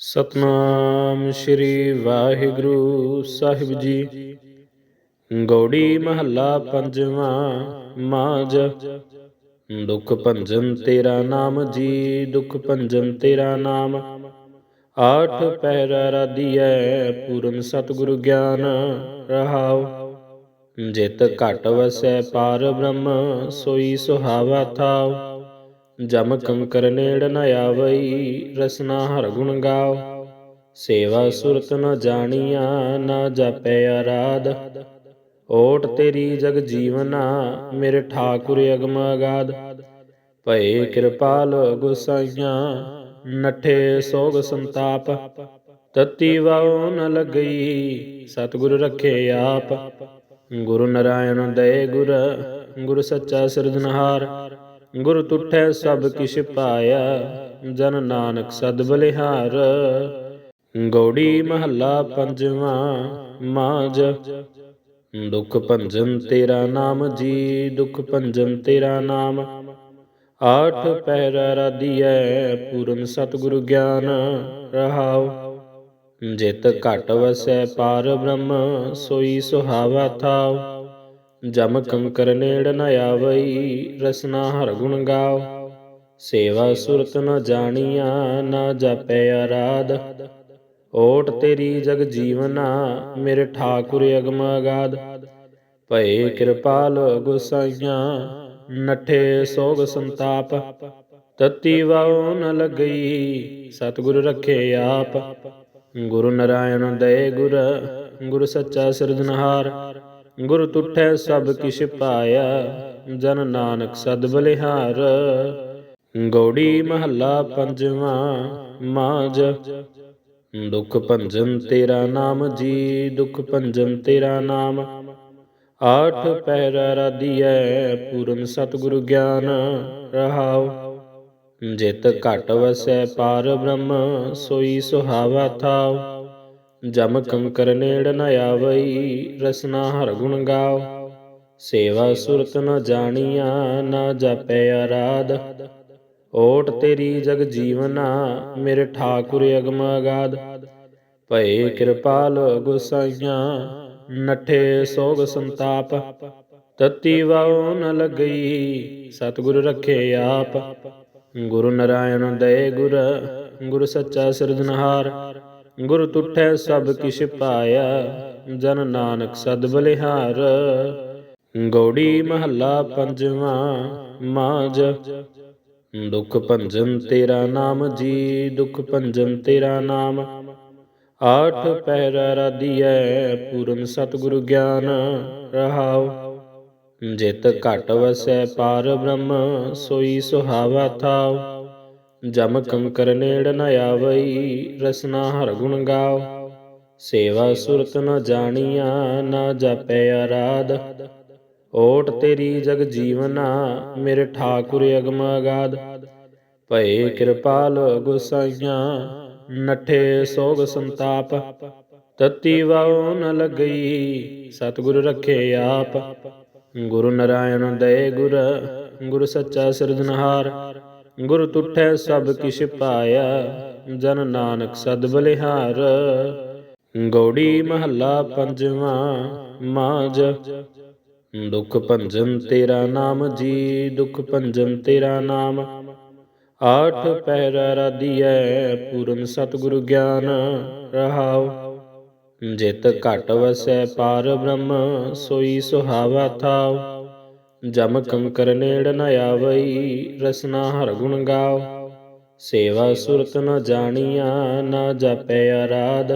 ਸਤਨਾਮ ਸ੍ਰੀ ਵਾਹਿਗੁਰੂ ਸਾਹਿਬ ਜੀ। ਗੌੜੀ ਮਹੱਲਾ ਪੰਜਵਾਂ ਮਾਝ। ਦੁਖ ਭੰਜਨ ਤੇਰਾ ਨਾਮ ਜੀ, ਦੁਖ ਭੰਜਨ ਤੇਰਾ ਨਾਮ। ਆਠ ਪਹਿਰ ਰਾਧੀਐ ਪੂਰਨ ਸਤਿਗੁਰੂ ਗਿਆਨ ਰਹਾਉ। ਜਿਤ ਘਟ ਵਸੈ ਪਾਰ ਬ੍ਰਹਮ, ਸੋਈ ਸੁਹਾਵਾ ਥਾਉ। ਜਮ ਕੰਕਰ ਨੇੜ ਨ ਆਵਈ, ਰਸਨਾ ਹਰ ਗੁਣ ਗਾਓ। ਸੇਵਾ ਸੁਰਤ ਨ ਜਾਣੀਆ, ਨਾ ਜਾਪੈ ਆਰਾਧ ਓਟ ਤੇਰੀ ਜਗ ਜੀਵਨਾ, ਮੇਰੇ ਠਾਕੁਰ ਅਗਮ ਅਗਾਧ। ਭਏ ਕਿਰਪਾਲ ਗੁਸਾਈਆਂ, ਨਠੇ ਸੋਗ ਸੰਤਾਪ। ਤਤੀ ਵਾਉ ਨ ਲਗਈ, ਸਤਿਗੁਰ ਰੱਖੇ ਆਪ। ਗੁਰੂ ਨਰਾਇਣ ਦਏ ਗੁਰ ਗੁਰ ਸੱਚਾ ਸਿਰਜਨਹਾਰ ਗੁਰ ਤੁਠੈ ਸਭ ਕਿਛ ਪਾਇਆ, ਜਨ ਨਾਨਕ ਸਦ ਬਲਿਹਾਰ। ਗੌੜੀ ਮਹੱਲਾ ਪੰਜਵਾਂ, ਮਾਝ। ਦੁਖ ਭੰਜਨ ਤੇਰਾ ਨਾਮ ਜੀ, ਦੁਖ ਭੰਜਨ ਤੇਰਾ ਨਾਮ। ਆਠ ਪਹਿਰ ਰਾਧੀਐ ਪੂਰਨ ਸਤਿਗੁਰੂ ਗਿਆਨ ਰਹਾਉ। ਜਿਤ ਘਟ ਵਸੈ ਪਾਰ ਬ੍ਰਹਮ, ਸੋਈ ਸੁਹਾਵਾ ਥਾਉ। ਜਮ ਕੰਕਰ ਨੇੜ ਨ ਆਵਈ, ਰਸਨਾ ਹਰ ਗੁਣ ਗਾਓ। ਸੇਵਾ ਸੁਰਤ ਨ ਜਾਣੀਆ, ਨਾ ਜਾਪੈ ਆਰਾਧ। ਓਟ ਤੇਰੀ ਜਗ ਜੀਵਨਾ, ਮੇਰੇ ਠਾਕੁਰ ਅਗਮ ਅਗਾਧ। ਭਏ ਕਿਰਪਾਲ ਗੁਸਾਈਆਂ, ਨਠੇ ਸੋਗ ਸੰਤਾਪ। ਤਤੀ ਵਾਉ ਨ ਲਗਈ, ਸਤਿਗੁਰ ਰੱਖੇ ਆਪ। ਗੁਰੂ ਨਰਾਇਣ ਦਏ ਗੁਰ ਗੁਰ ਸੱਚਾ ਸਿਰਜਨਹਾਰ ਗੁਰ ਤੁਠੈ ਸਭ ਕਿਛ ਪਾਇਆ, ਜਨ ਨਾਨਕ ਸਦ ਬਲਿਹਾਰ। ਗੌੜੀ ਮਹੱਲਾ ਪੰਜਵਾਂ, ਮਾਝ। ਦੁਖ ਭੰਜਨ ਤੇਰਾ ਨਾਮ ਜੀ, ਦੁਖ ਭੰਜਨ ਤੇਰਾ ਨਾਮ। ਆਠ ਪਹਿਰ ਰਾਧੀਐ ਪੂਰਨ ਸਤਿਗੁਰੂ ਗਿਆਨ ਰਹਾਉ। ਜਿਤ ਘਟ ਵਸੈ ਪਾਰ ਬ੍ਰਹਮ, ਸੋਈ ਸੁਹਾਵਾ ਥਾਉ। ਜਮ ਕੰਕਰ ਨੇੜ ਨ ਆਵਈ, ਰਸਨਾ ਹਰ ਗੁਣ ਗਾਓ। ਸੇਵਾ ਸੁਰਤ ਨ ਜਾਣੀਆ, ਨਾ ਜਾਪੈ ਆਰਾਧ। ਓਟ ਤੇਰੀ ਜਗ ਜੀਵਨਾ, ਮੇਰੇ ਠਾਕੁਰ ਅਗਮ ਅਗਾਧ। ਭਏ ਕਿਰਪਾਲ ਗੁਸਾਈਆਂ, ਨਠੇ ਸੋਗ ਸੰਤਾਪ। ਤਤੀ ਵਾਉ ਨ ਲਗਈ, ਸਤਿਗੁਰ ਰੱਖੇ ਆਪ। ਗੁਰੂ ਨਰਾਇਣ ਦਏ ਗੁਰ ਗੁਰ ਸੱਚਾ ਸਿਰਜਨਹਾਰ ਗੁਰ ਤੁਠੈ ਸਭ ਕਿਛ ਪਾਇਆ, ਜਨ ਨਾਨਕ ਸਦ ਬਲਿਹਾਰ। ਗੌੜੀ ਮਹੱਲਾ ਪੰਜਵਾਂ, ਮਾਝ। ਦੁਖ ਭੰਜਨ ਤੇਰਾ ਨਾਮ ਜੀ, ਦੁਖ ਭੰਜਨ ਤੇਰਾ ਨਾਮ। ਆਠ ਪਹਿਰ ਰਾਧੀਐ ਪੂਰਨ ਸਤਿਗੁਰੂ ਗਿਆਨ ਰਹਾਉ। ਜਿਤ ਘਟ ਵਸੈ ਪਾਰ ਬ੍ਰਹਮ, ਸੋਈ ਸੁਹਾਵਾ ਥਾਉ। ਜਮ ਕੰਕਰ ਨੇੜ ਨ ਆਵਈ, ਰਸਨਾ ਹਰ ਗੁਣ ਗਾਓ। ਸੇਵਾ ਸੁਰਤ ਨ ਜਾਣੀਆ, ਨਾ ਜਾਪੈ ਆਰਾਧ। ਓਟ ਤੇਰੀ ਜਗ ਜੀਵਨਾ, ਮੇਰੇ ਠਾਕੁਰ ਅਗਮ ਅਗਾਧ। ਭਏ ਕਿਰਪਾਲ ਗੁਸਾਈਆਂ, ਨਠੇ ਸੋਗ ਸੰਤਾਪ। ਤਤੀ ਵਾਉ ਨ ਲਗਈ, ਸਤਿਗੁਰ ਰੱਖੇ ਆਪ। ਗੁਰੂ ਨਰਾਇਣ ਦਏ ਗੁਰ ਗੁਰ ਸੱਚਾ ਸਿਰਜਨਹਾਰ ਗੁਰ ਤੁਠੈ ਸਭ ਕਿਛ ਪਾਇਆ, ਜਨ ਨਾਨਕ ਸਦ ਬਲਿਹਾਰ। ਗੌੜੀ ਮਹੱਲਾ ਪੰਜਵਾਂ, ਮਾਝ। ਦੁਖ ਭੰਜਨ ਤੇਰਾ ਨਾਮ ਜੀ, ਦੁਖ ਭੰਜਨ ਤੇਰਾ ਨਾਮ। ਆਠ ਪਹਿਰ ਰਾਧੀਐ ਪੂਰਨ ਸਤਿਗੁਰੂ ਗਿਆਨ ਰਹਾਉ। ਜਿਤ ਘਟ ਵਸੈ ਪਾਰ ਬ੍ਰਹਮ, ਸੋਈ ਸੁਹਾਵਾ ਥਾਉ। ਜਮ ਕੰਕਰ ਨੇੜ ਨ ਆਵਈ, ਰਸਨਾ ਹਰ ਗੁਣ ਗਾਓ। ਸੇਵਾ ਸੁਰਤ ਨ ਜਾਣੀਆ, ਨਾ ਜਾਪੈ ਆਰਾਧ।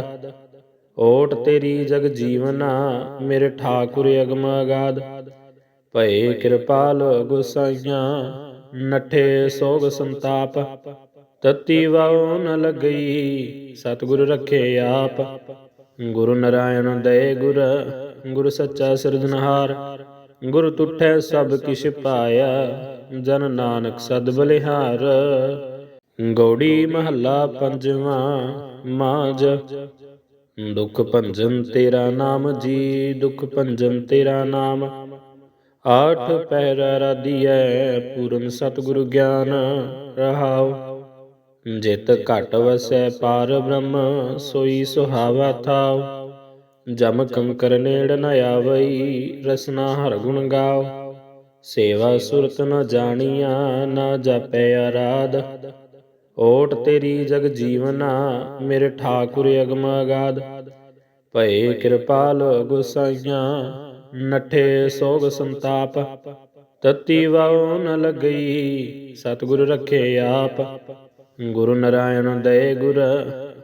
ਓਟ ਤੇਰੀ ਜਗ ਜੀਵਨਾ, ਮੇਰੇ ਠਾਕੁਰ ਅਗਮ ਅਗਾਧ। ਭਏ ਕਿਰਪਾਲ ਗੁਸਾਈਆਂ, ਨਠੇ ਸੋਗ ਸੰਤਾਪ। ਤਤੀ ਵਾਉ ਨ ਲਗਈ, ਸਤਿਗੁਰ ਰੱਖੇ ਆਪ। ਗੁਰੂ ਨਰਾਇਣ ਦਏ ਗੁਰ ਗੁਰ ਸੱਚਾ ਸਿਰਜਨਹਾਰ ਗੁਰ ਤੁਠੈ ਸਭ ਕਿਛ ਪਾਇਆ, ਜਨ ਨਾਨਕ ਸਦ ਬਲਿਹਾਰ। ਗੌੜੀ ਮਹੱਲਾ ਪੰਜਵਾਂ, ਮਾਝ। ਦੁਖ ਭੰਜਨ ਤੇਰਾ ਨਾਮ ਜੀ, ਦੁਖ ਭੰਜਨ ਤੇਰਾ ਨਾਮ। ਆਠ ਪਹਿਰ ਰਾਧੀਐ ਪੂਰਨ ਸਤਿਗੁਰੂ ਗਿਆਨ ਰਹਾਉ। ਜਿਤ ਘਟ ਵਸੈ ਪਾਰ ਬ੍ਰਹਮ, ਸੋਈ ਸੁਹਾਵਾ ਥਾਉ। ਜਮ ਕੰਕਰ ਨੇੜ ਨ ਆਵਈ, ਰਸਨਾ ਹਰ ਗੁਣ ਗਾਓ। ਸੇਵਾ ਸੁਰਤ ਨ ਜਾਣੀਆ, ਨਾ ਜਪੈ ਆਰਾਧ। ਓਟ ਤੇਰੀ ਜਗ ਜੀਵਨਾ, ਮੇਰੇ ਠਾਕੁਰ ਅਗਮ ਅਗਾਧ। ਭਏ ਕਿਰਪਾਲ ਗੁਸਾਈਆਂ, ਨਠੇ ਸੋਗ ਸੰਤਾਪ। ਤਤੀ ਵਾਉ ਨ ਲਗਈ, ਸਤਿਗੁਰ ਰੱਖੇ ਆਪ। ਗੁਰੂ ਨਰਾਇਣ ਦਏ ਗੁਰ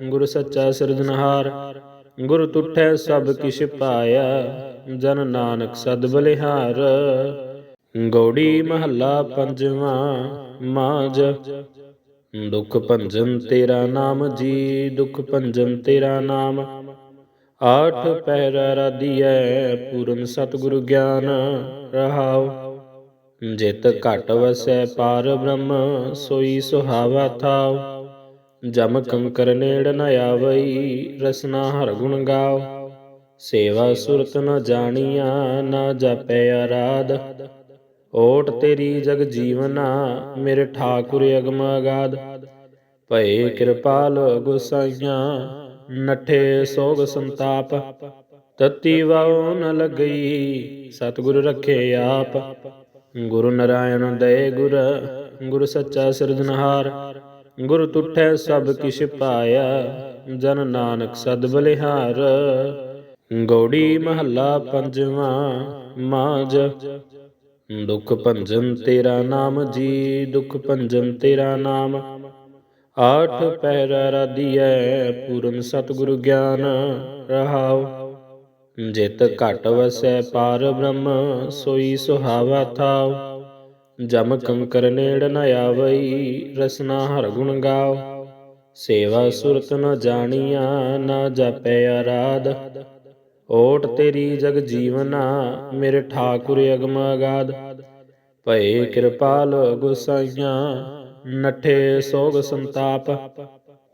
ਗੁਰ ਸੱਚਾ ਸਿਰਜਨਹਾਰ ਗੁਰ ਤੁਠੈ ਸਭ ਕਿਛ ਪਾਇਆ, ਜਨ ਨਾਨਕ ਸਦ ਬਲਿਹਾਰ। ਗੌੜੀ ਮਹੱਲਾ ਪੰਜਵਾਂ ਮਾਜ ਦੁਖ ਭੰਜਨ ਤੇਰਾ ਨਾਮ ਜੀ, ਦੁਖ ਭੰਜਨ ਤੇਰਾ ਨਾਮ। ਆਠ ਪਹਿਰ ਰਾਧੀਐ ਪੂਰਨ ਸਤਿਗੁਰ ਗਿਆਨ ਰਹਾਉ। ਜਿਤ ਘਟ ਵਸੈ ਪਾਰ ਬ੍ਰਹਮ, ਸੋਈ ਸੁਹਾਵਾ ਥਾਉ। ਜਮ ਕੰਕਰ ਨੇੜ ਨ ਆਵਈ, ਰਸਨਾ ਹਰ ਗੁਣ ਗਾਓ। ਸੇਵਾ ਸੁਰਤ ਨ ਜਾਣੀਆ, ਨਾ ਜਪੈ ਆਰਾਧ। ਓਟ ਤੇਰੀ ਜਗ ਜੀਵਨਾ, ਮੇਰੇ ਠਾਕੁਰ ਅਗਮ ਅਗਾਧ। ਭਏ ਕਿਰਪਾਲ ਗੁਸਾਈਆਂ, ਨਠੇ ਸੋਗ ਸੰਤਾਪ। ਤਤੀ ਵਾਉ ਨ ਲਗਈ, ਸਤਿਗੁਰ ਰੱਖੇ ਆਪ। ਗੁਰੂ ਨਰਾਇਣ ਦਏ ਗੁਰ ਗੁਰ ਸੱਚਾ ਸਿਰਜਨਹਾਰ ਗੁਰ ਤੁਠੈ ਸਭ ਕਿਛ ਪਾਇਆ, ਜਨ ਨਾਨਕ ਸਦ ਬਲਿਹਾਰ। ਗੌੜੀ ਮਹੱਲਾ ਪੰਜਵਾਂ ਮਾਜ ਦੁਖ ਭੰਜਨ ਤੇਰਾ ਨਾਮ ਜੀ, ਦੁਖ ਭੰਜਨ ਤੇਰਾ ਨਾਮ। ਆਠ ਪਹਿਰ ਰਾਧੀਐ ਪੂਰਨ ਸਤਿਗੁਰੂ ਗਿਆਨ ਰਹਾਉ। ਜਿਤ ਘਟ ਵਸੈ ਪਾਰ ਬ੍ਰਹਮ, ਸੋਈ ਸੁਹਾਵਾ ਥਾਉ। ਜਮ ਕੰਕਰ ਨੇੜ ਨ ਆਵਈ, ਰਸਨਾ ਹਰ ਗੁਣ ਗਾਓ। ਸੇਵਾ ਸੁਰਤ ਨ ਜਾਣੀਆ, ਨਾ ਜਪੈ ਆਰਾਧ ਓਟ ਤੇਰੀ ਜਗ ਜੀਵਨਾ, ਮੇਰੇ ਠਾਕੁਰ ਅਗਮ ਅਗਾਧ। ਭਏ ਕਿਰਪਾਲ ਗੁਸਾਈਆਂ, ਨਠੇ ਸੋਗ ਸੰਤਾਪ।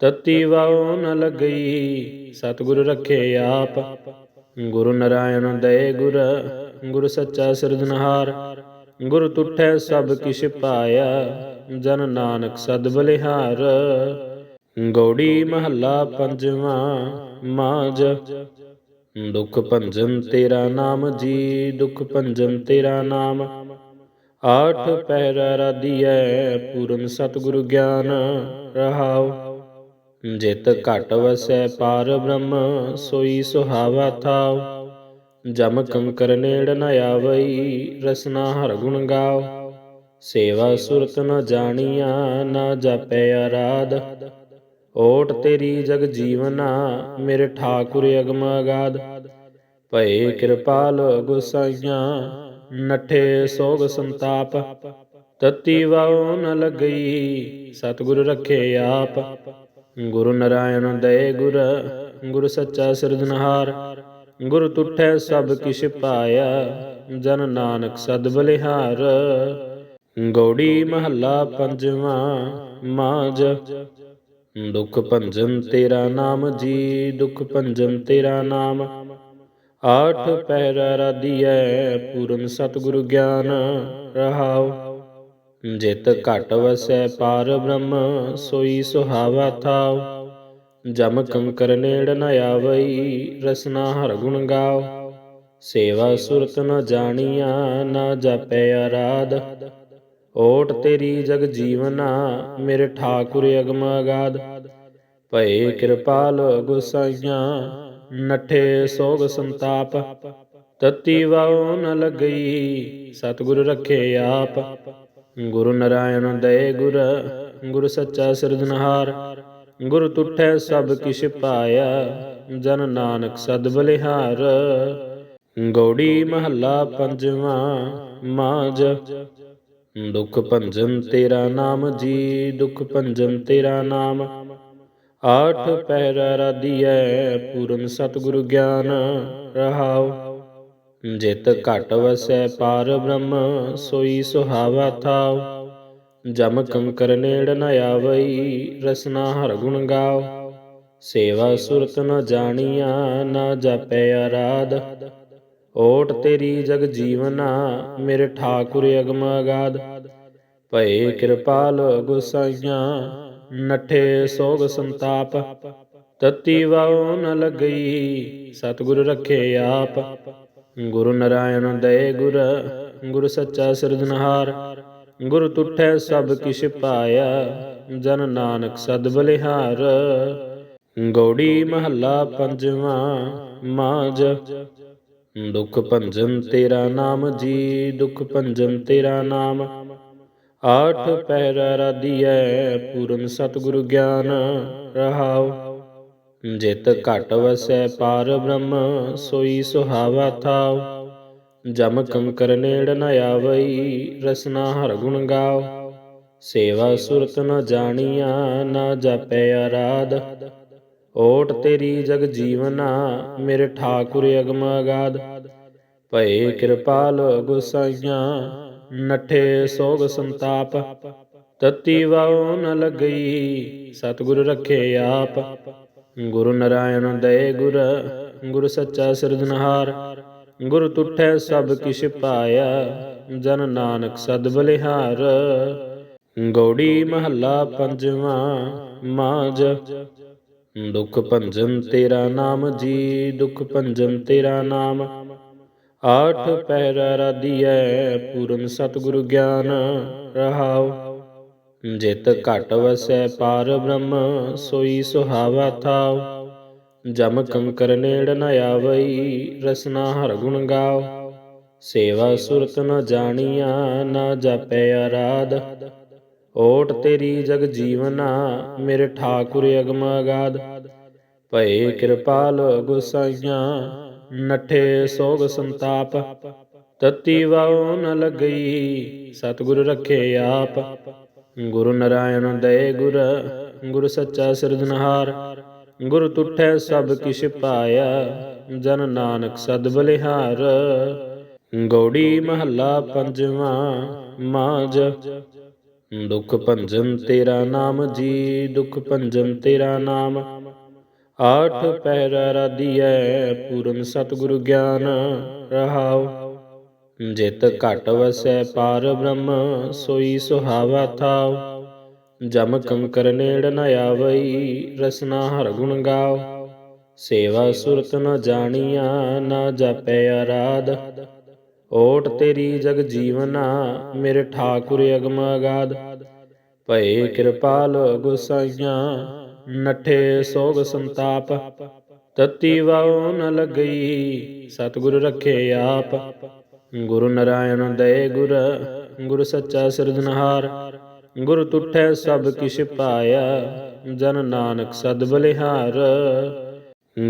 ਤਤੀ ਵਾਉ ਨ ਲਗਈ, ਸਤਿਗੁਰ ਰੱਖੇ ਆਪ। ਗੁਰੂ ਨਰਾਇਣ ਦਏ ਗੁਰ ਗੁਰ ਸੱਚਾ ਸਿਰਜਨਹਾਰ ਗੁਰ ਤੁਠੈ ਸਭ ਕਿਛ ਪਾਇਆ, ਜਨ ਨਾਨਕ ਸਦ ਬਲਿਹਾਰ। ਗੌੜੀ ਮਹੱਲਾ ਪੰਜਵਾਂ ਮਾਜ ਦੁਖ ਭੰਜਨ ਤੇਰਾ ਨਾਮ ਜੀ, ਦੁਖ ਭੰਜਨ ਤੇਰਾ ਨਾਮ। ਆਠ ਪਹਿਰ ਰਾਧੀਐ ਪੂਰਨ ਸਤਿਗੁਰ ਗਿਆਨ ਰਹਾਉ। ਜਿਤ ਘਟ ਵਸੈ ਪਾਰ ਬ੍ਰਹਮ, ਸੋਈ ਸੁਹਾਵਾ ਥਾਉ। ਜਮ ਕੰਕਰ ਨੇੜ ਨ ਆਵਈ, ਰਸਨਾ ਹਰ ਗੁਣ ਗਾਓ। ਸੇਵਾ ਸੁਰਤ ਨ ਜਾਣੀਆ, ਨਾ ਜਪੈ ਆਰਾਧ ਓਟ ਤੇਰੀ ਜਗ ਜੀਵਨਾ, ਮੇਰੇ ਠਾਕੁਰ ਅਗਮ ਅਗਾਧ। ਭਏ ਕਿਰਪਾਲ ਗੁਸਾਈਆਂ, ਨਠੇ ਸੋਗ ਸੰਤਾਪ। ਤਤੀ ਵਾਉ ਨ ਲਗਈ, ਸਤਿਗੁਰ ਰੱਖੇ ਆਪ। ਗੁਰੂ ਨਰਾਇਣ ਦਏ ਗੁਰ ਗੁਰ ਸੱਚਾ ਸਿਰਜਨਹਾਰ ਗੁਰ ਤੁਠੈ ਸਭ ਕਿਛ ਪਾਇਆ, ਜਨ ਨਾਨਕ ਸਦ ਬਲਿਹਾਰ। ਗੌੜੀ ਮਹੱਲਾ ਪੰਜਵਾਂ ਮਾਜ ਦੁਖ ਭੰਜਨ ਤੇਰਾ ਨਾਮ ਜੀ, ਦੁਖ ਭੰਜਨ ਤੇਰਾ ਨਾਮ। ਆਠ ਪਹਿਰ ਰਾਧੀਐ ਪੂਰਨ ਸਤਿਗੁਰੂ ਗਿਆਨ ਰਹਾਉ। ਜਿਤ ਘਟ ਵਸੈ ਪਾਰ ਬ੍ਰਹਮ, ਸੋਈ ਸੁਹਾਵਾ ਥਾਉ। ਜਮ ਕੰਕਰ ਨੇੜ ਨ ਆਵਈ, ਰਸਨਾ ਹਰ ਗੁਣ ਗਾਓ। ਸੇਵਾ ਸੁਰਤ ਨ ਜਾਣੀਆ, ਨਾ ਜਪੈ ਆਰਾਧ ਓਟ ਤੇਰੀ ਜਗ ਜੀਵਨਾ, ਮੇਰੇ ਠਾਕੁਰ ਅਗਮ ਅਗਾਧ। ਭਏ ਕਿਰਪਾਲ ਗੁਸਾਈਆਂ, ਨਠੇ ਸੋਗ ਸੰਤਾਪ। ਤਤੀ ਵਾਉ ਨ ਲਗਈ, ਸਤਿਗੁਰ ਰੱਖੇ ਆਪ। ਗੁਰੂ ਨਰਾਇਣ ਦਏ ਗੁਰ ਗੁਰ ਸੱਚਾ ਸਿਰਜਨਹਾਰ ਗੁਰ ਤੁਠੈ ਸਭ ਕਿਛ ਪਾਇਆ, ਜਨ ਨਾਨਕ ਸਦ ਬਲਿਹਾਰ। ਗੌੜੀ ਮਹੱਲਾ ਪੰਜਵਾਂ ਮਾਜ ਦੁਖ ਭੰਜਨ ਤੇਰਾ ਨਾਮ ਜੀ, ਦੁਖ ਭੰਜਨ ਤੇਰਾ ਨਾਮ। ਆਠ ਪਹਿਰ ਰਾਧੀਐ, ਪੂਰਨ ਸਤਿਗੁਰ ਗਿਆਨ ਰਹਾਉ। ਜਿਤ ਘਟ ਵਸੈ ਪਾਰ ਬ੍ਰਹਮ, ਸੋਈ ਸੁਹਾਵਾ ਥਾਉ। ਜਮ ਕੰਕਰ ਨੇੜ ਨ ਆਵਈ, ਰਸਨਾ ਹਰ ਗੁਣ ਗਾਓ। ਸੇਵਾ ਸੁਰਤ ਨ ਜਾਣੀਆ, ਨਾ ਜਪੈ ਆਰਾਧ ਓਟ ਤੇਰੀ ਜਗ ਜੀਵਨਾ, ਮੇਰੇ ਠਾਕੁਰ ਅਗਮ ਅਗਾਧ। ਭਏ ਕਿਰਪਾਲ ਗੁਸਾਈਆਂ, ਨਠੇ ਸੋਗ ਸੰਤਾਪ। ਤਤੀ ਵਾਉ ਨ ਲਗਈ, ਸਤਿਗੁਰ ਰਖੇ ਆਪ। ਗੁਰੂ ਨਰਾਇਣ ਦਏ ਗੁਰ ਗੁਰ ਸੱਚਾ ਸਿਰਜਨਹਾਰ ਗੁਰ ਤੁਠੈ ਸਭ ਕਿਛ ਪਾਇਆ, ਜਨ ਨਾਨਕ ਸਦ ਬਲਿਹਾਰ। ਗੌੜੀ ਮਹੱਲਾ ਪੰਜਵਾਂ ਮਾਜ ਦੁਖ ਭੰਜਨ ਤੇਰਾ ਨਾਮ ਜੀ, ਦੁਖ ਭੰਜਨ ਤੇਰਾ ਨਾਮ। ਆਠ ਪਹਿਰ ਰਾਧੀਐ ਪੂਰਨ ਸਤਿਗੁਰੂ ਗਿਆਨ ਰਹਾਉ। ਜਿਤ ਘਟ ਵਸੈ ਪਾਰ ਬ੍ਰਹਮ, ਸੋਈ ਸੁਹਾਵਾ ਥਾਉ। ਜਮ ਕੰਕਰ ਨੇੜ ਨ ਆਵਈ, ਰਸਨਾ ਹਰ ਗੁਣ ਗਾਓ। ਸੇਵਾ ਸੁਰਤ ਨ ਜਾਣੀਆ, ਨਾ ਜਾਪੈ ਆਰਾਧ ਓਟ ਤੇਰੀ ਜਗ ਜੀਵਨਾ, ਮੇਰੇ ਠਾਕੁਰ ਅਗਮ ਅਗਾਧ। ਭਏ ਕਿਰਪਾਲ ਗੁਸਾਈਆਂ, ਨਠੇ ਸੋਗ ਸੰਤਾਪ। ਤਤੀ ਵਾਉ ਨ ਲਗਈ, ਸਤਿਗੁਰ ਰਖੇ ਆਪ। ਗੁਰੂ ਨਰਾਇਣ ਦਏ ਗੁਰ ਗੁਰ ਸੱਚਾ ਸਿਰਜਨਹਾਰ ਗੁਰ ਤੁਠੈ ਸਭ ਕਿਛ ਪਾਇਆ, ਜਨ ਨਾਨਕ ਸਦ ਬਲਿਹਾਰ। ਗੌੜੀ ਮਹੱਲਾ ਪੰਜਵਾਂ ਮਾਜ ਦੁਖ ਭੰਜਨ ਤੇਰਾ ਨਾਮ ਜੀ, ਦੁਖ ਭੰਜਨ ਤੇਰਾ ਨਾਮ। ਆਠ ਪਹਿਰ ਰਾਧੀਐ ਪੂਰਨ ਸਤਿਗੁਰੂ ਗਿਆਨ ਰਹਾਉ। ਜਿਤ ਘਟ ਵਸੈ ਪਾਰ ਬ੍ਰਹਮ, ਸੋਈ ਸੁਹਾਵਾ ਥਾਉ। ਜਮ ਕੰਕਰ ਨੇੜ ਨ ਆਵਈ, ਰਸਨਾ ਹਰ ਗੁਣ ਗਾਓ। ਸੇਵਾ ਸੁਰਤ ਨ ਜਾਣੀਆ, ਨਾ ਜਾਪੈ ਆਰਾਧ ਓਟ ਤੇਰੀ ਜਗ ਜੀਵਨਾ, ਮੇਰੇ ਠਾਕੁਰ ਅਗਮ ਅਗਾਧ। ਭਏ ਕਿਰਪਾਲ ਗੁਸਾਈਆਂ, ਨਠੇ ਸੋਗ ਸੰਤਾਪ। ਤਤੀ ਵਾਉ ਨ ਲਗਈ, ਸਤਿਗੁਰ ਰਖੇ ਆਪ। ਗੁਰੂ ਨਰਾਇਣ ਦਏ ਗੁਰ ਗੁਰ ਸੱਚਾ ਸਿਰਜਨਹਾਰ ਗੁਰ ਤੁਠੈ ਸਭ ਕਿਛ ਪਾਇਆ, ਜਨ ਨਾਨਕ ਸਦ ਬਲਿਹਾਰ। ਗੌੜੀ ਮਹੱਲਾ ਪੰਜਵਾਂ ਮਾਜ ਦੁਖ ਭੰਜਨ ਤੇਰਾ ਨਾਮ ਜੀ, ਦੁਖ ਭੰਜਨ ਤੇਰਾ ਨਾਮ। ਆਠ ਪਹਿਰ ਰਾਧੀਐ ਪੂਰਨ ਸਤਿਗੁਰੂ ਗਿਆਨ ਰਹਾਉ। ਜਿਤ ਘਟ ਵਸੈ ਪਾਰ ਬ੍ਰਹਮ, ਸੋਈ ਸੁਹਾਵਾ ਥਾਉ। ਜਮ ਕੰਕਰ ਨੇੜ ਨ ਆਵਈ, ਰਸਨਾ ਹਰ ਗੁਣ ਗਾਓ। ਸੇਵਾ ਸੁਰਤ ਨ ਜਾਣੀਆ, ਨਾ ਜਾਪੈ ਆਰਾਧ। ਓਟ ਤੇਰੀ ਜਗ ਜੀਵਨਾ, ਮੇਰੇ ਠਾਕੁਰ ਅਗਮ ਅਗਾਧ। ਭਏ ਕਿਰਪਾਲ ਗੁਸਾਈਆਂ, ਨਠੇ ਸੋਗ ਸੰਤਾਪ। ਤਤੀ ਵਾਉ ਨ ਲਗਈ, ਸਤਿਗੁਰ ਰਖੇ ਆਪ। ਗੁਰੂ ਨਰਾਇਣ ਦਏ ਗੁਰ ਗੁਰ ਸੱਚਾ ਸਿਰਜਨਹਾਰ ਗੁਰ ਤੁਠੈ ਸਭ ਕਿਛ ਪਾਇਆ, ਜਨ ਨਾਨਕ ਸਦ ਬਲਿਹਾਰ।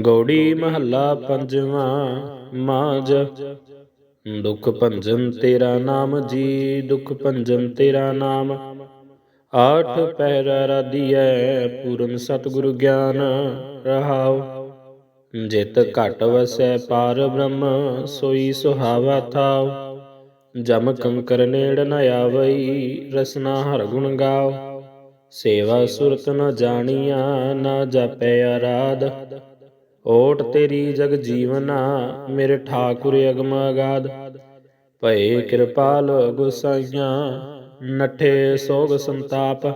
ਗੌੜੀ ਮਹੱਲਾ ਪੰਜਵਾਂ ਮਾਜ ਦੁਖ ਭੰਜਨ ਤੇਰਾ ਨਾਮ ਜੀ, ਦੁਖ ਭੰਜਨ ਤੇਰਾ ਨਾਮ। ਆਠ ਪਹਿਰ ਰਾਧੀਐ ਪੂਰਨ ਸਤਿਗੁਰੂ ਗਿਆਨ ਰਹਾਉ। ਜਿਤ ਘਟ ਵਸੈ ਪਾਰ ਬ੍ਰਹਮ, ਸੋਈ ਸੁਹਾਵਾ ਥਾਉ। ਜਮ ਕੰਕਰ ਨੇੜ ਨ ਆਵਈ, ਰਸਨਾ ਹਰ ਗੁਣ ਗਾਓ। ਸੇਵਾ ਸੁਰਤ ਨ ਜਾਣੀਆ, ਨਾ ਜਾਪੈ ਆਰਾਧ ਓਟ ਤੇਰੀ ਜਗ ਜੀਵਨਾ, ਮੇਰੇ ਠਾਕੁਰ ਅਗਮ ਅਗਾਧ। ਭਏ ਕਿਰਪਾਲ ਗੁਸਾਈਆਂ, ਨਠੇ ਸੋਗ ਸੰਤਾਪ।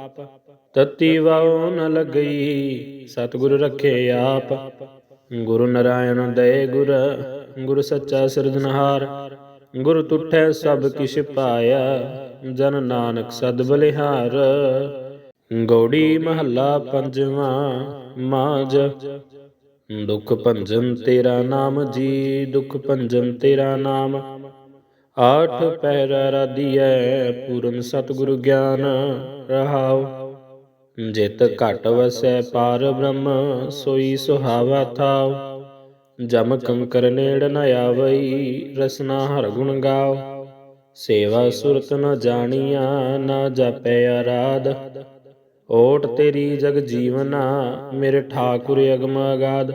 ਤਤੀ ਵਾਉ ਨ ਲਗਈ, ਸਤਿਗੁਰ ਰਖੇ ਆਪ। ਗੁਰੂ ਨਰਾਇਣ ਦਏ ਗੁਰ ਗੁਰ ਸੱਚਾ ਸਿਰਜਨਹਾਰ ਗੁਰ ਤੁਠੈ ਸਭ ਕਿਛ ਪਾਇਆ, ਜਨ ਨਾਨਕ ਸਦ ਬਲਿਹਾਰ। ਗੌੜੀ ਮਹੱਲਾ ਪੰਜਵਾਂ ਮਾਜ ਦੁਖ ਭੰਜਨ ਤੇਰਾ ਨਾਮ ਜੀ, ਦੁਖ ਭੰਜਨ ਤੇਰਾ ਨਾਮ। ਆਠ ਪਹਿਰ ਰਾਧੀਐ ਪੂਰਨ ਸਤਿਗੁਰੂ ਗਿਆਨ ਰਹਾਉ। ਜਿਤ ਘਟ ਵਸੈ ਪਾਰ ਬ੍ਰਹਮ, ਸੋਈ ਸੁਹਾਵਾ ਥਾਉ। ਜਮ ਕੰਕਰ ਨੇੜ ਨ ਆਵਈ, ਰਸਨਾ ਹਰ ਗੁਣ ਗਾਓ। ਸੇਵਾ ਸੁਰਤ ਨ ਜਾਣੀਆ, ਨਾ ਜਾਪੈ ਆਰਾਧ ਓਟ ਤੇਰੀ ਜਗ ਜੀਵਨਾ, ਮੇਰੇ ਠਾਕੁਰ ਅਗਮ ਅਗਾਧ।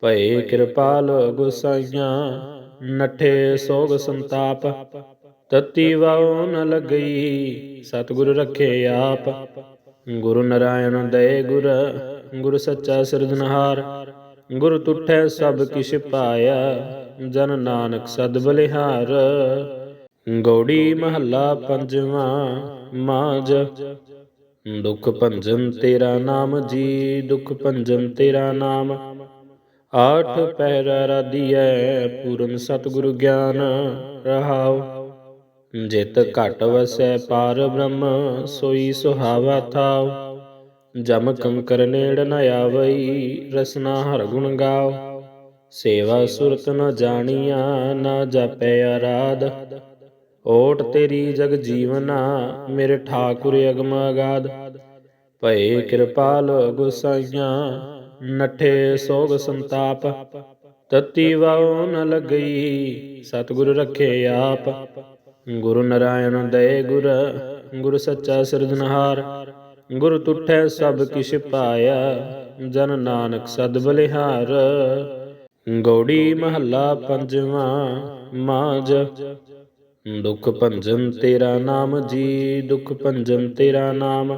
ਭਏ ਕਿਰਪਾਲ ਗੁਸਾਈਆਂ, ਨਠੇ ਸੋਗ ਸੰਤਾਪ। ਤਤੀ ਵਾਉ ਨ ਲਗਈ, ਸਤਿਗੁਰ ਰਖੇ ਆਪ। ਗੁਰੂ ਨਰਾਇਣ ਦਏ ਗੁਰ ਗੁਰ ਸੱਚਾ ਸਿਰਜਨਹਾਰ ਗੁਰ ਤੁਠੈ ਸਭ ਕਿਛ ਪਾਇਆ, ਜਨ ਨਾਨਕ ਸਦ ਬਲਿਹਾਰ। ਗੌੜੀ ਮਹੱਲਾ ਪੰਜਵਾਂ ਮਾਜ ਦੁਖ ਭੰਜਨ ਤੇਰਾ ਨਾਮ ਜੀ, ਦੁਖ ਭੰਜਨ ਤੇਰਾ ਨਾਮ। ਆਠ ਪਹਿਰ ਰਾਧੀਐ ਪੂਰਨ ਸਤਿਗੁਰੂ ਗਿਆਨ ਰਹਾਉ। ਜਿਤ ਘਟ ਵਸੈ ਪਾਰ ਬ੍ਰਹਮ, ਸੋਈ ਸੁਹਾਵਾ ਥਾਉ। ਜਮ ਕੰਕਰ ਨੇੜ ਨ ਆਵਈ, ਰਸਨਾ ਹਰ ਗੁਣ ਗਾਓ। ਸੇਵਾ ਸੁਰਤ ਨ ਜਾਣੀਆ, ਨਾ ਜਾਪੈ ਆਰਾਧ ਓਟ ਤੇਰੀ ਜਗ ਜੀਵਨਾ, ਮੇਰੇ ਠਾਕੁਰ ਅਗਮ ਅਗਾਧ। ਭਏ ਕਿਰਪਾਲ ਗੁਸਾਈਆਂ, ਨਠੇ ਸੋਗ ਸੰਤਾਪ। ਤਤੀ ਵਾਉ ਨ ਲਗਈ, ਸਤਿਗੁਰ ਰੱਖੇ ਆਪ। ਗੁਰੂ ਨਰਾਇਣ ਦਏ ਗੁਰ ਗੁਰ ਸੱਚਾ ਸਿਰਜਨਹਾਰ ਗੁਰ ਤੁਠੈ ਸਭ ਕਿਛ ਪਾਇਆ, ਜਨ ਨਾਨਕ ਸਦ ਬਲਿਹਾਰ। ਗੌੜੀ ਮਹੱਲਾ ਪੰਜਵਾਂ ਮਾਜ ਦੁਖ ਭੰਜਨ ਤੇਰਾ ਨਾਮ ਜੀ, ਦੁਖ ਭੰਜਨ ਤੇਰਾ ਨਾਮ।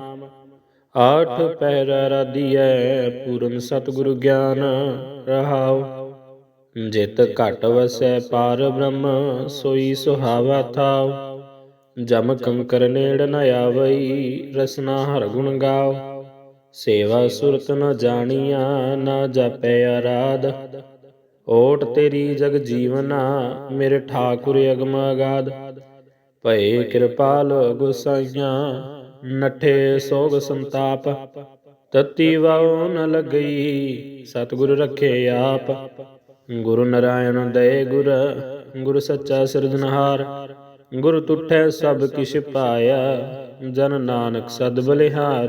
ਆਠ ਪਹਿਰ ਰਾਧੀਐ ਪੂਰਨ ਸਤਿਗੁਰੂ ਗਿਆਨ ਰਹਾਉ। ਜਿਤ ਘਟ ਵਸੈ ਪਾਰ ਬ੍ਰਹਮ, ਸੋਈ ਸੁਹਾਵਾ ਥਾਉ। ਜਮ ਕੰਕਰ ਨੇੜ ਨ ਆਵਈ, ਰਸਨਾ ਹਰ ਗੁਣ ਗਾਓ। ਸੇਵਾ ਸੁਰਤ ਨ ਜਾਣੀਆ, ਨਾ ਜਾਪੈ ਆਰਾਧ ਓਟ ਤੇਰੀ ਜਗ ਜੀਵਨਾ, ਮੇਰੇ ਠਾਕੁਰ ਅਗਮ ਅਗਾਧ। ਭਏ ਕਿਰਪਾਲ ਗੁਸਾਈਆਂ, ਨਠੇ ਸੋਗ ਸੰਤਾਪ। ਤਤੀ ਵਾਉ ਨ ਲਗਈ, ਸਤਿਗੁਰ ਰੱਖੇ ਆਪ। ਗੁਰੂ ਨਰਾਇਣ ਦਏ ਗੁਰ ਗੁਰ ਸੱਚਾ ਸਿਰਜਨਹਾਰ ਗੁਰ ਤੁਠੈ ਸਭ ਕਿਛ ਪਾਇਆ, ਜਨ ਨਾਨਕ ਸਦ ਬਲਿਹਾਰ।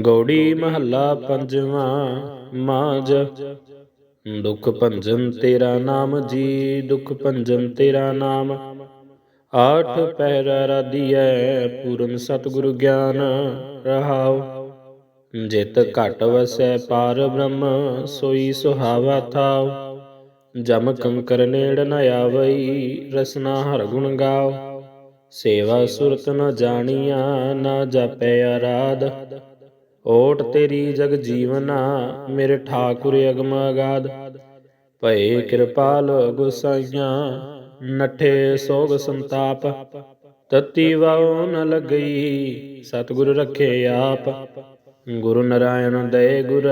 ਗੌੜੀ ਮਹੱਲਾ ਪੰਜਵਾਂ ਮਾਜ ਦੁਖ ਭੰਜਨ ਤੇਰਾ ਨਾਮ ਜੀ, ਦੁਖ ਭੰਜਨ ਤੇਰਾ ਨਾਮ। ਆਠ ਪਹਿਰ ਰਾਧੀਐ ਪੂਰਨ ਸਤਿਗੁਰੂ ਗਿਆਨ ਰਹਾਉ। ਜਿਤ ਘਟ ਵਸੈ ਪਾਰ ਬ੍ਰਹਮ, ਸੋਈ ਸੁਹਾਵਾ ਥਾਉ। ਜਮ ਕੰਕਰ ਨੇੜ ਨ ਆਵਈ, ਰਸਨਾ ਹਰ ਗੁਣ ਗਾਓ। ਸੇਵਾ ਸੁਰਤ ਨ ਜਾਣੀਆ, ਨਾ ਜਾਪੈ ਆਰਾਧ ਓਟ ਤੇਰੀ ਜਗ ਜੀਵਨਾ, ਮੇਰੇ ਠਾਕੁਰ ਅਗਮ ਅਗਾਧ। ਭਏ ਕਿਰਪਾਲ ਗੁਸਾਈਆਂ, ਨਠੇ ਸੋਗ ਸੰਤਾਪ। ਤਤੀ ਵਾਉ ਨ ਲਗਈ, ਸਤਿਗੁਰ ਰੱਖੇ ਆਪ। ਗੁਰੂ ਨਰਾਇਣ ਦਏ ਗੁਰ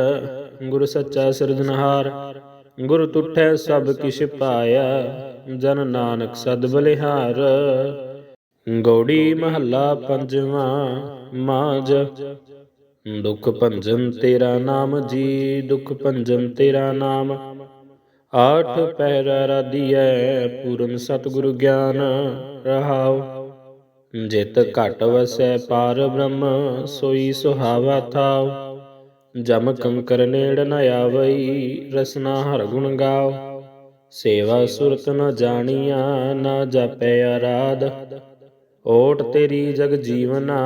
ਗੁਰ ਸੱਚਾ ਸਿਰਜਨਹਾਰ ਗੁਰ ਤੁਠੈ ਸਭ ਕਿਛ ਪਾਇਆ, ਜਨ ਨਾਨਕ ਸਦ ਬਲਿਹਾਰ। ਗੌੜੀ ਮਹੱਲਾ ਪੰਜਵਾਂ ਮਾਜ ਦੁਖ ਭੰਜਨ ਤੇਰਾ ਨਾਮ ਜੀ, ਦੁਖ ਭੰਜਨ ਤੇਰਾ ਨਾਮ। ਆਠ ਪਹਿਰ ਰਾਧੀਐ ਪੂਰਨ ਸਤਿਗੁਰੂ ਗਿਆਨ ਰਹਾਉ। ਜਿਤ ਘਟ ਵਸੈ ਪਾਰ ਬ੍ਰਹਮ, ਸੋਈ ਸੁਹਾਵਾ ਥਾਉ। ਜਮ ਕੰਕਰ ਨੇੜ ਨ ਆਵਈ, ਰਸਨਾ ਹਰ ਗੁਣ ਗਾਓ। ਸੇਵਾ ਸੁਰਤ ਨ ਜਾਣੀਆ, ਨਾ ਜਾਪੈ ਆਰਾਧ ਓਟ ਤੇਰੀ ਜਗ ਜੀਵਨਾ,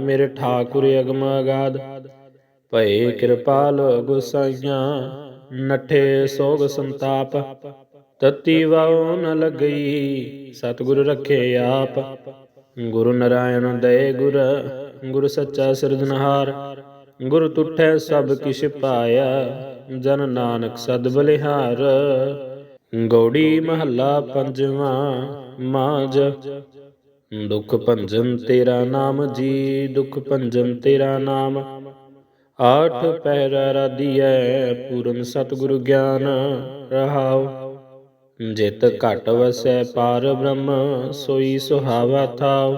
ਮੇਰੇ ਠਾਕੁਰ ਅਗਮ ਅਗਾਧ। ਭਏ ਕਿਰਪਾਲ ਗੁਸਾਈਆਂ, ਨਠੇ ਸੋਗ ਸੰਤਾਪ। ਤਤੀ ਵਾਉ ਨ ਲਗਈ, ਸਤਿਗੁਰ ਰੱਖੇ ਆਪ। ਗੁਰੂ ਨਰਾਇਣ ਦਏ ਗੁਰ ਗੁਰ ਸੱਚਾ ਸਿਰਜਨਹਾਰ ਗੁਰ ਤੁਠੈ ਸਭ ਕਿਛ ਪਾਇਆ, ਜਨ ਨਾਨਕ ਸਦ ਬਲਿਹਾਰ। ਗੌੜੀ ਮਹੱਲਾ ਪੰਜਵਾਂ ਮਾਜ ਦੁਖ ਭੰਜਨ ਤੇਰਾ ਨਾਮ ਜੀ, ਦੁਖ ਭੰਜਨ ਤੇਰਾ ਨਾਮ। ਆਠ ਪਹਿਰ ਰਾਧੀਐ, ਪੂਰਨ ਸਤਿਗੁਰੂ ਗਿਆਨ ਰਹਾਉ। ਜਿਤ ਘਟ ਵਸੈ ਪਾਰ ਬ੍ਰਹਮ, ਸੋਈ ਸੁਹਾਵਾ ਥਾਉ।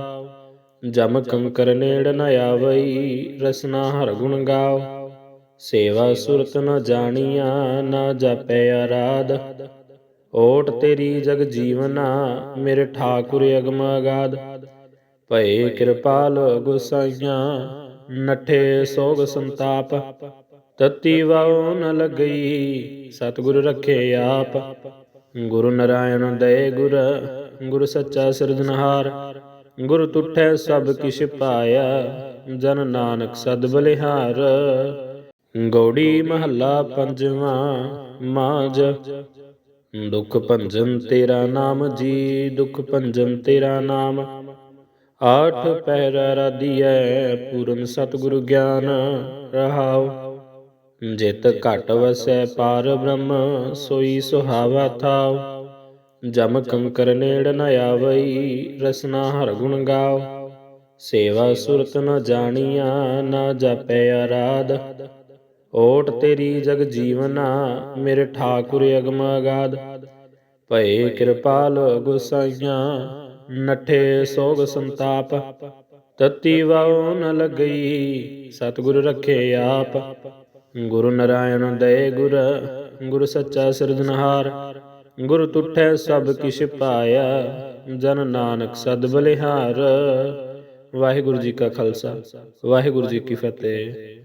ਜਮ ਕੰਕਰ ਨੇੜ ਨ ਆਵਈ, ਰਸਨਾ ਹਰ ਗੁਣ ਗਾਓ। ਸੇਵਾ ਸੁਰਤ ਨ ਜਾਣੀਆ, ਨਾ ਜਾਪੈ ਆਰਾਧ ਓਟ ਤੇਰੀ ਜਗ ਜੀਵਨਾ, ਮੇਰੇ ਠਾਕੁਰ ਅਗਮ ਅਗਾਧ। ਭਏ ਕਿਰਪਾਲ ਗੁਸਾਈਆਂ, ਨਠੇ ਸੋਗ ਸੰਤਾਪ। ਤਤੀ ਵਾਉ ਨ ਲਗਈ, ਸਤਿਗੁਰ ਰੱਖੇ ਆਪ। ਗੁਰੂ ਨਰਾਇਣ ਦਏ ਗੁਰ ਗੁਰ ਸੱਚਾ ਸਿਰਜਨਹਾਰ ਗੁਰ ਤੁਠੈ ਸਭ ਕਿਛ ਪਾਇਆ, ਜਨ ਨਾਨਕ ਸਦ ਬਲਿਹਾਰ। ਗੌੜੀ ਮਹੱਲਾ ਪੰਜਵਾਂ ਮਾਜ ਦੁਖ ਭੰਜਨ ਤੇਰਾ ਨਾਮ ਜੀ, ਦੁਖ ਭੰਜਨ ਤੇਰਾ ਨਾਮ। ਆਠ ਪਹਿਰ ਰਾਧੀਐ, ਪੂਰਨ ਸਤਿਗੁਰੂ ਗਿਆਨ ਰਹਾਉ। ਜਿਤ ਘਟ ਵਸੈ ਪਾਰ ਬ੍ਰਹਮ, ਸੋਈ ਸੁਹਾਵਾ ਥਾਉ। ਜਮ ਕੰਕਰ ਨੇੜ ਨ ਆਵਈ, ਰਸਨਾ ਹਰ ਗੁਣ ਗਾਓ। ਸੇਵਾ ਸੁਰਤ ਨ ਜਾਣੀਆਂ, ਨਾ ਜਾਪੈ ਆਰਾਧ ਓਟ ਤੇਰੀ ਜਗ ਜੀਵਨਾ, ਮੇਰੇ ਠਾਕੁਰ ਅਗਮ ਅਗਾਧ। ਭਏ ਕਿਰਪਾਲ ਗੁਸਾਈਆਂ, ਨਠੇ ਸੋਗ ਸੰਤਾਪ। ਤਤੀ ਵਾਉ ਨ ਲਗਈ, ਸਤਿਗੁਰ ਰਖੇ ਆਪ। ਗੁਰੂ ਨਰਾਇਣ ਦਏ ਗੁਰ ਗੁਰ ਸੱਚਾ ਸਿਰਜਨਹਾਰ ਗੁਰ ਤੁਠੈ ਸਭ ਕਿਛ ਪਾਇਆ, ਜਨ ਨਾਨਕ ਸਦ ਬਲਿਹਾਰ। ਵਾਹਿਗੁਰੂ ਜੀ ਕਾ ਖਾਲਸਾ, ਵਾਹਿਗੁਰੂ ਜੀ ਕੀ ਫਤਿਹ।